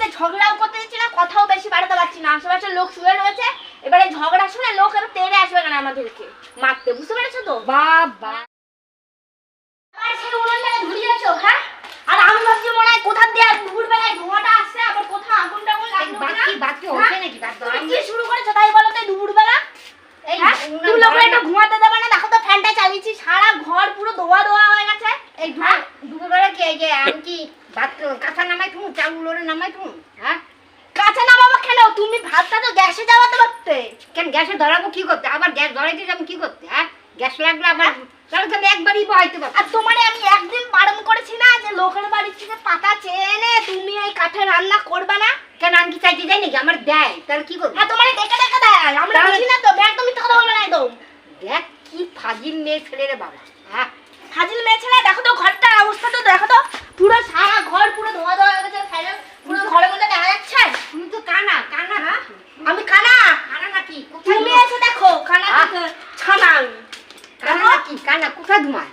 সাথে ঝগড়াও করতে দিচ্ছি না কথাও বেশি বাড়াতে পারছি না। আশেপাশের লোক শুয়ে রয়েছে এবারে ঝগড়া শুনে লোক এবার তেড়ে আসবে কেন আমাদেরকে? মারতে বুঝতে পেরেছ তো? বাবা। আর সেই হ্যাঁ? আর আমি ভাবছি মনে হয় কোথা দিয়ে দুপুর ধোঁয়াটা আসছে আবার কোথাও আগুন টাগুন লাগল বাকি বাকি হ্যাঁ? নাকি? তুমি কি শুরু করেছ তাই বলো তো দুপুর বেলা এই হ্যাঁ? তুমি লোকের ঘুমাতে দেবে না দেখো তো ফ্যানটা চালিয়েছি সারা ঘর পুরো ধোয়া ধোয়া হয়ে গেছে। এই দুপুর দুপুরবেলা কি আমি কি ভাত কাঁচা নামাই তুমি চাল উলোরে নামাই তুমি হ্যাঁ? কাছে নামাবো কেন? তুমি ভাতটা তো গ্যাসে যাওয়াতে পারতে। কেন গ্যাসে ধরাবো কি করতে? আবার গ্যাস ধরাইতে যাব কি করতে হ্যাঁ? গ্যাস লাগলে আবার তাহলে তো একবারই বহাইতে আর তোমারে আমি একদিন বারণ করেছি না যে লোকের বাড়ির থেকে পাতা চেয়ে এনে তুমি এই কাঠে রান্না করবে না? কেন আমি কি চাইতে যাই নাকি? আমার দেয়। তাহলে কি করব? আর তোমারে ডেকে ডেকে দেয়। আমরা বুঝি না তো একদম মিথ্যা কথা বলবে না একদম। দেখ কি ফাজিল মেয়ে ছেলে রে বাবা হ্যাঁ হাজিল মেয়ে ছেলে দেখো তো ঘরটার অবস্থা তো দেখো তো পুরো সারা ঘর পুরো ধোয়া ধোয়া হয়ে গেছে ফ্যানের পুরো ঘরের মধ্যে দেখা যাচ্ছে তুমি তো কানা কানা হ্যাঁ? আমি কানা কানা নাকি কোথায় তুমি এসে দেখো কানা আহ। থেকে ছানা আমি। কানা নাকি কোথায় ঘুমায়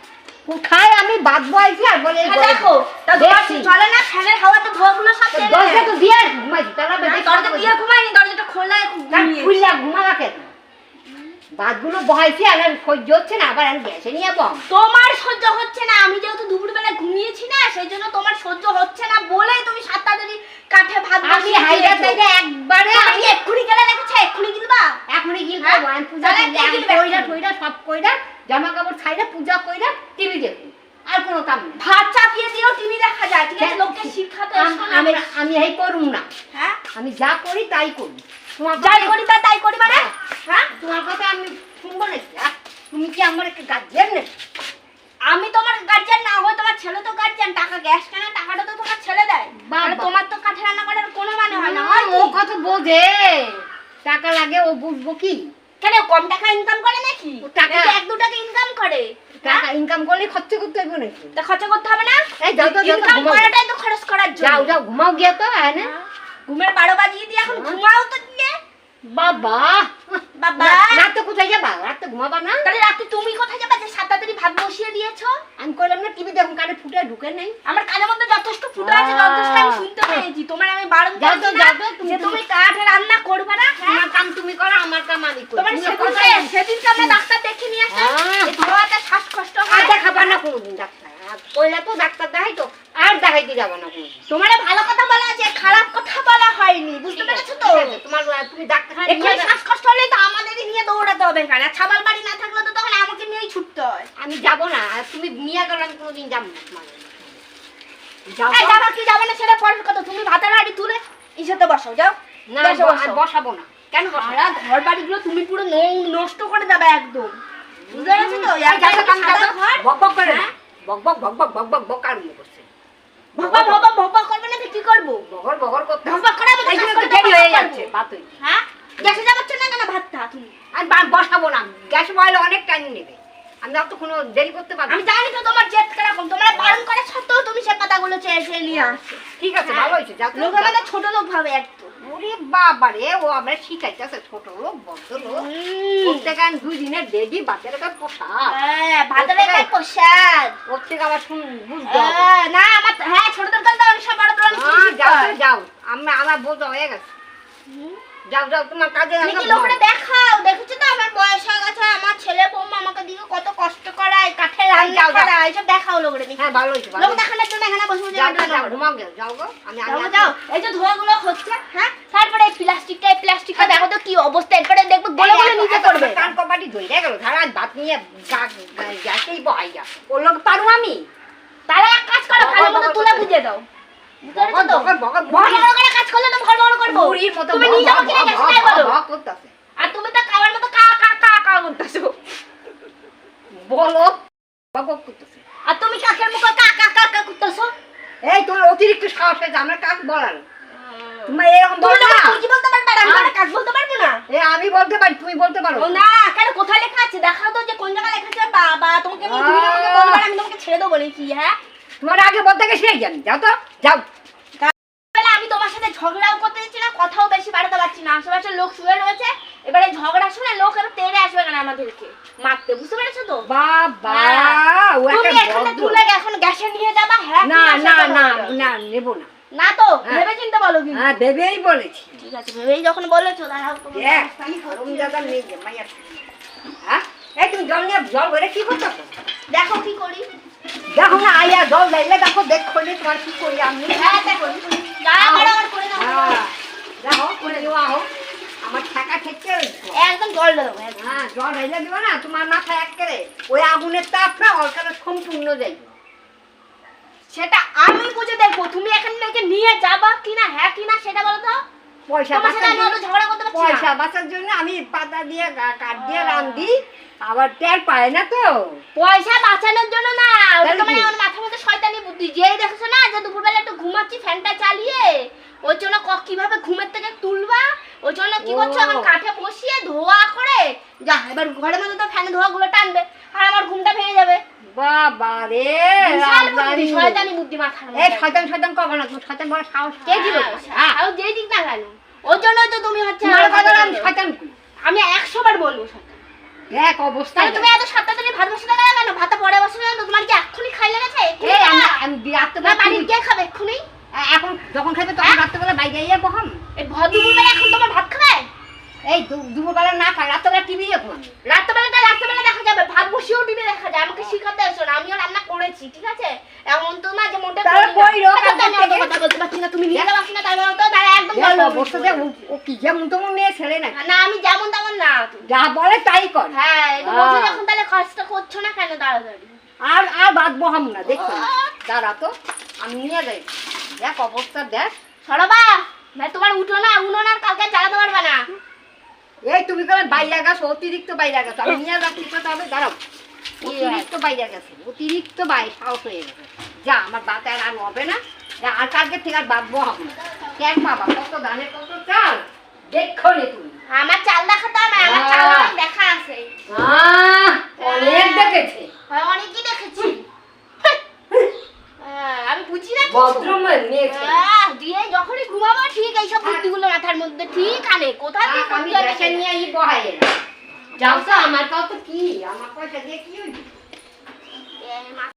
কোথায় আমি বাদ বয়সি আর বলে হ্যাঁ। দেখো তা দেখছি। চলে না ফ্যানের হাওয়াতে ধোয়াগুলো সব টেনে দরজা। তো দিয়ে তাহলে আবার না, দেখতে দরজা। দিয়ে ঘুমাইনি দরজাটা খোলা খুললা ঘুমাবা কেন বাদগুলো বহাইছি আর আর সহ্য হচ্ছে না আবার আমি গ্যাসে নিয়ে যাব তোমার সহ্য হচ্ছে না আমি যেহেতু দুপুর বেলা ঘুমিয়েছি না সেই জন্য তোমার সহ্য হচ্ছে না বলেই তুমি সাতটা দেরি কাঠে ভাত আমি হাইডা একবারে আমি এক্ষুনি গেলে লেগেছে এক্ষুনি গিলবা হ্যাঁ? খাব আমি পূজা তাহলে করলে কি আমি গিলবে কইরা এখন? সব কইরা জামা কাপড় ছাইরা পূজা কইরা টিভি দেখি আর কোনো কাম নেই। ভাত চাপিয়ে দিও টিভি দেখা যায় ঠিক আছে? হ্যাঁ। লোককে এসো না আমি আমি এই করুম না। হ্যাঁ? আমি যা করি তাই করি। তোমার যাই করি তা তাই করি মানে? হ্যাঁ। তোমার কথা আমি শুনব নাকি তুমি কি আমার একটা গার্জিয়ান নাকি? আমি তোমার গার্জিয়ান না হয় তোমার ছেলে তো গার্জিয়ান টাকা গ্যাস কেনা টাকাটা তো তোমার ছেলে দেয়। তাহলে তোমার তো কাঠে রান্না করার কোনো মানে হয় না। না, হয় ও কি? কত বোঝে। টাকা লাগে ও বুঝব কি? কেন কম টাকা ইনকাম করে নাকি? টাকা- এক দু টাকা ইনকাম করে? টাকা ইনকাম করলে খরচ করতে হবে নাকি? তা খরচা করতে হবে না? এই যাও তো, ইনকাম করাটাই তো খরচ করার জন্য। যাও যাও ঘুমাও গিয়ে তো হ্যাঁ না। হ্যাঁ। ঘুমের বারো বাজিয়ে দিয়ে এখন হ্যাঁ। ঘুমাও তো দিয়ে বাবা। বাবা। রাতে কোথায় যাবা? রাতে ঘুমাবা না? তাহলে রাতে তুমি কোথায় যাবে যে সাত তাড়াতাড়ি ভাত বসিয়ে দিয়েছ? আমি কইলাম না টিভি দেখুন কানে ফুটে ঢুকে নেই। আমার কানের মধ্যে যথেষ্ট ফুটো আছে যথেষ্ট আমি শুনতে পেয়েছি। তোমার আমি বারণ করছি না যে তুমি কাঠে রান্না করবে না হ্যাঁ? তোমার কাম তুমি করো আমার কাম আমি করি তোমার তুমি সেদিনকে আমরা ডাক্তার দেখে নিয়ে আসলাম। আহ। শ্বাসকষ্ট আর দেখাবা না কোনোদিন ডাক্তার। কইলা তো ডাক্তার দেখাই তো আর দেখাইতে যাব না তোমার ভালো কথা বলা আছে খারাপ কথা বলা হয়নি বুঝতে পেরেছ তো? তোমার তুমি ডাক্তার এখানে শ্বাসকষ্ট হলে তো আমাদেরই নিয়ে দৌড়াতে হবে এখানে। আর ছাবাল বাড়ি না থাকলে তো তখন আমাকে নিয়েই ছুটতে হয়। আমি যাব না তুমি নিয়ে গেলে আমি কোনোদিন যাব না তোমার যাবা কি যাবে না সেটা পরের কথা। তুমি ভাতের হাড়ি তুলে ইসেতে বসো যাও। না বসাবো না। কেন সারা ঘর বাড়িগুলো তুমি পুরো নষ্ট করে দেবে একদম। বুঝতে পেরেছ তো? বক বক করে। হ্যাঁ? বক বক বক বক বক বক বক আর করছে। ভপা ভপা ভপা করবে না কি করব? বগর বগর করতে ভপা করে এই জন্য তো দেরি হয়ে যাচ্ছে ভাত হ্যাঁ? গ্যাসে যাবাচ্ছ না কেন ভাতটা? তুমি আর বসাবো না। গ্যাস বয়লে অনেক টাইম নেবে। আমি কোনো দেরি করতে পারব আমি জানি তো তোমার জেদ কীরকম। তোমার বারণ করে সত্ত্বেও তুমি সে পাতাগুলো চেয়ে চেয়ে নিয়ে আসছো। ঠিক আছে ভালো হয়েছে। লোক ছোট লোক ভাবে একটু ওরে বাবা রে ও আমরা শিখাইতেছে ছোট লোক বদ্ধ লোক। পোশাক হ্যাঁ ভাতের প্রসাদ। আবার শুন বুঝতে হ্যাঁ, না আমার হ্যাঁ ছোটদের সব কিছু হ্যাঁ, যাও যাও আমি আমার বোঝা হয়ে গেছে। যাও যাও তোমার কাজে লোকটা আমরা হয়ে গেছে আমার ছেলে বৌমা আমাকে দিকে কত কষ্ট করায় কাঠে রান্না। করায় লোকরে দেখি। হ্যাঁ ভালো হয়েছে লোক দেখানোর জন্য এখানে বসে বসে যাও। ঘুমাও গো। আমি আমি যাও, এই যে ধোঁয়াগুলো হচ্ছে হ্যাঁ? তারপরে এই প্লাস্টিকটা এই প্লাস্টিকটা দেখো তো কি অবস্থা এরপরে দেখব গলে গলে নিচে করবে। কান কপাটি ধরে গেল ধারা ভাত নিয়ে গ্যাসেই বহাই যা। ওর লোক পারু আমি? তাহলে এক কাজ করো খালি মতো তুলে। বুঝিয়ে দাও। বড় বুড়ি- কাজ করলে তো বড় বড় করব। তুমি নিজে আমাকে তাই বলো ভ- ভ করতাছে। আর তুমি তো খাবার মতো কা কা কা কা করতেছো বলো। আর তুমি কাকের মুখে কা কা কা কা করতেছো? এই তোমার অতিরিক্ত সাহস হয়েছে আমরা কাক বলার? এরকম তুমি বলো তো না। কি বলতে পারবে আমি। কাজ বলতে পারব না। এ আমি বলতে পারি তুমি বলতে পারো। না কেন কোথায় লেখা আছে? দেখাও তো যে কোন জায়গায় লেখা আছে। বাবা তোমাকে আমি তুমি আমাকে। বলবার আমি তোমাকে ছেড়ে দেবো নাকি হ্যাঁ? তোমার আগে বলতে গেছি যাও তো যাও। সাথে ঝগড়াও করতে দিচ্ছি না কথাও বেশি বাড়াতে পারছি না। আশেপাশের লোক শুয়ে রয়েছে এবারে ঝগড়া শুনে লোক এবার তেড়ে আসবে কেন আমাদেরকে? মারতে বুঝতে পেরেছ তো? বাবা হ্যাঁ। তুমি এখানে তুলে এখন গ্যাসে নিয়ে যাবা হ্যাঁ? না কি না না না নেব না। না তো হ্যাঁ। ভেবে চিন্তে বলো কিন্তু। হ্যাঁ দেবেই বলেছি। ঠিক আছে ভেবেই যখন বলেছ দাঁড়াও তোমার দেখ হারুম দাদা নেই যে মাইয়া হ্যাঁ? এই তুমি জল নিয়ে জল ভরে কি করছ? দেখো কি করি। দেখো না আইয়া জল দিলে দেখো দেখো তোমার কি করি আমি। হ্যাঁ দেখো আমার একদম জল দেবো হ্যাঁ জল দিবা না তোমার মাথা এক করে ওই আগুনের তাপ না সম্পূর্ণ সেটা আমি বুঝে দেখব। তুমি এখান থেকে নিয়ে যাবা কিনা হ্যাঁ কিনা সেটা বলো তো। পয়সা বাঁচার জন্য- পয়সা বাঁচার আমি পাতা দিয়ে কাঠ দিয়ে আবার টের পায় না তো। পয়সা বাঁচানোর জন্য না ওটা মানে আমার মাথার মধ্যে শয়তানি বুদ্ধি। যেই দেখছ না যে দুপুরবেলা একটু ঘুমাচ্ছি ফ্যানটা চালিয়ে ওই জন্য কীভাবে ঘুমের থেকে তুলবা? ওই জন্য কি করছ। এখন কাঠে বসিয়ে ধোয়া করে যা এবার ঘরের মধ্যে তো ফ্যানে ধোয়া গুলো টানবে আর আমার ঘুমটা ভেঙে যাবে। বাবা রে। শয়তানি বুদ্ধি মাথার এই শয়তান শয়তান কবে না শয়তান বড় সাহস। কে দিল আর যেই দিক না কেন ওর জন্যই তো তুমি হচ্ছে তোমার আমার কথা কথা আমি বলো। শয়তান কই? আমি একশো বার বলব শয়তান দেখ অবস্থা তুমি এত সাতটা দিনে ভাত বসে থাকা কেন? ভাতটা পরে বসে না তোমার কি এক্ষুনি খাই লেগেছে? এই আমি বিরাতে বাড়ির কে খাবে এক্ষুনি। এখন যখন খাবে তখন রাত্রেবেলা বাইরে গিয়ে বহম এই ভদ্রবেলা এখন তোমার ভাত খাবে? এই দুপুরবেলা না খাই রাত্রেবেলা টিভি দেখো। রাত্রেবেলাটা রাত্রেবেলা দেখা যাবে। ভাত বসিয়েও টিভি দেখা যায় আমাকে শিখাতে এসো না আমিও রান্না করেছি ঠিক আছে? এমন তো না যে তাহলে কইরো, না। আচ্ছা। কথা বলতে পারছি না তুমি নিয়ে যাব কিনা তাই বলো তো তাহলে একদম দেখ বলো। অবস্থা যে ও- ও কি যেমন তেমন মেয়ে ছেলে না? না আমি যেমন তেমন না। তুমি। যা বলে তাই কর। হ্যাঁ এটা বলছো যখন তাহলে কাজটা করছ না কেন তাড়াতাড়ি? আর আর বাদ বহাম না দেখো। দাঁড়া তো আমি নিয়ে যাই। দেখ অবস্থা দেখ। সরবা ভাই তোমার উঠো না উনো না কালকে চালাতে পারবে না। এই তুমি করে বাইরে গেছো অতিরিক্ত বাইরে গেছো আমি নিয়ে যাচ্ছি দাঁড়াও। অতিরিক্ত বাইরে গেছে অতিরিক্ত বাইরে সাহস হয়ে গেছে। যা আমার বাতে আর হবে না। আর কালকে থেকে আর বাঁধবো হবে না। কেন বাবা? কত দানে কত চাল? দেখো রে তুমি। আমার চাল দেখাতে হবে আমার চাল অনেক দেখা আছে। অনেক দেখেছে। অনেকই দেখেছি। হ্যাঁ, আমি বুঝি না দিয়ে যখনই ঘুমাবো ঠিক এইসব বুদ্ধিগুলো মাথার মধ্যে ঠিক আনে। কোথা থেকে আমি বুদ্ধি নিয়ে বহাই যাও তো আমার তো কি? আমার পয়সা দিয়ে কি হইবে?